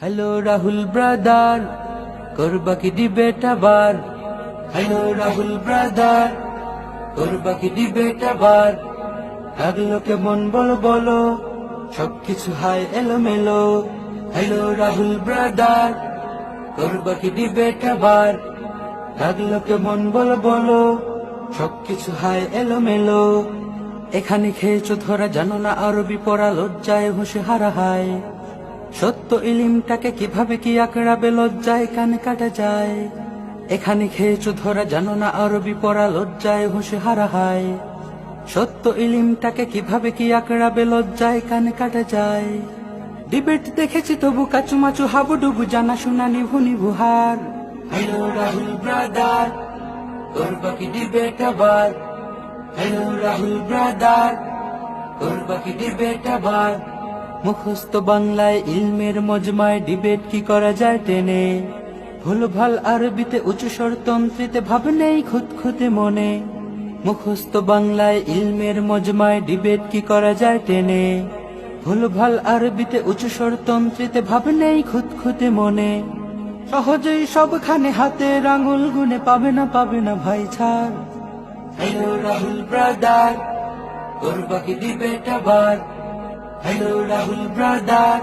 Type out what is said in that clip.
Hello Rahul brother করবা কি debate আবার হ্যালো রাহুল ব্রাদার করবা কি ডিবেট আবার লাগল কেমন বলো বলো সবকিছু হায় এলো মেলো হ্যালো রাহুল ব্রাদার করবা কি ডিবেট আবার লাগল কেমন বলো বলো সবকিছু হায় এলো মেলো এখানে খেয়েছো ধরা জানো না আরবি পড়া লজ্জায় হুঁশে হারা হায় সত্য ইলিমটাকে কীভাবে কি আঁকড়াবে? লজ্জায় কানে কাটা যায়। এখানে খেয়েছো ধরা জানো না আরবি পড়া, লজ্জায় হুঁশে হারা হায়। সত্য ইলিমটাকে কীভাবে কি আঁকড়াবে? লজ্জায় কানে কাটা যায়। ডিবেট দেখেছি তবু কাচু মাচু হাবুডুবু, জানা শোনা নিভু নিভু হার। হ্যালো রাহুল ব্রাদার, করবা কি ডিবেট আবার? হ্যালো রাহুল ব্রাদার, করবা কি ডিবেট আবার? মুখস্থ বাংলায় ইলমের মজমায় ডিবেট কি করা যায় টেনে? ভুল ভালো আরবিতে উঁচু স্বরতন্ত্রীতে ভাব নেই খুঁতখুঁতে মনে। মুখস্থ বাংলায় ইলমের মজমায় ডিবেট কি করা যায় টেনে? ভুল ভালো আরবিতে উঁচু স্বরতন্ত্রীতে ভাব নেই খুঁতখুঁতে মনে। সহজেই সবখানে হাতে রাঙুল গুনে পাবে না পাবে না ভাই ছাড়। হ্যালো রাহুল ব্রাদার, করবা কি ডিবেট আবার? Hello Rahul brother